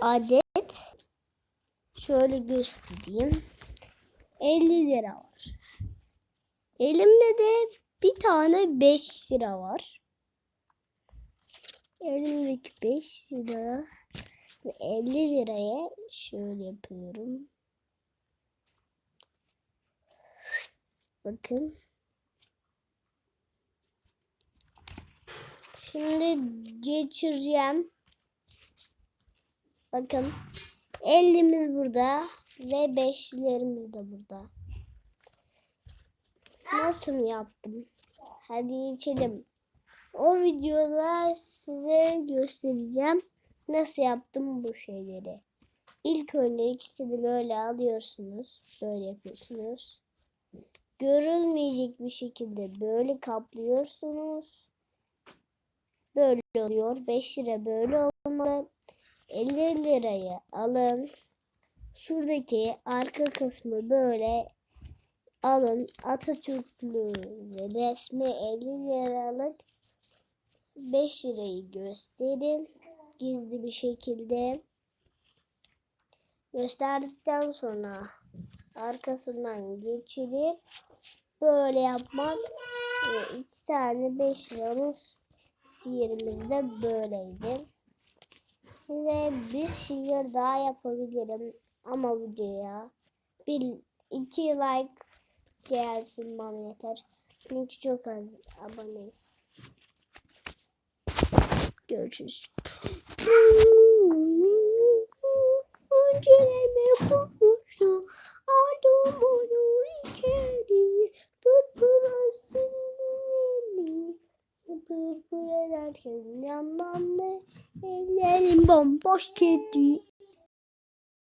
adet şöyle göstereyim. 50 lira var. Elimde de bir tane 5 lira var. Elimdeki 5 lira ve 50 liraya şöyle yapıyorum. Bakın. Şimdi geçireceğim. Bakın. 50'miz burada ve 5'lerimiz de burada. Nasıl yaptım? Hadi içelim. O videoda size göstereceğim nasıl yaptım bu şeyleri. İlk önce ikisini böyle alıyorsunuz. Böyle yapıyorsunuz. Görülmeyecek bir şekilde böyle kaplıyorsunuz. Böyle oluyor. 5 lira böyle olmalı. 50 lirayı alın. Şuradaki arka kısmı böyle alın. Atatürk'lü resmi 50 liralık 5 lirayı gösterin. Gizli bir şekilde. Gösterdikten sonra arkasından geçirip böyle yapmak ve iki tane 5 liramız şiirimiz de böyleydi. Size bir şiir daha yapabilirim ama videoya bir iki like gelsin bana yeter. Çünkü çok az aboneyiz. Görüşürüz. Önceleme kokmuştu. Aldım onu içeri. Pırpır asinli. Pırpır ederken yandan ne? Ellerim bomboş kedi.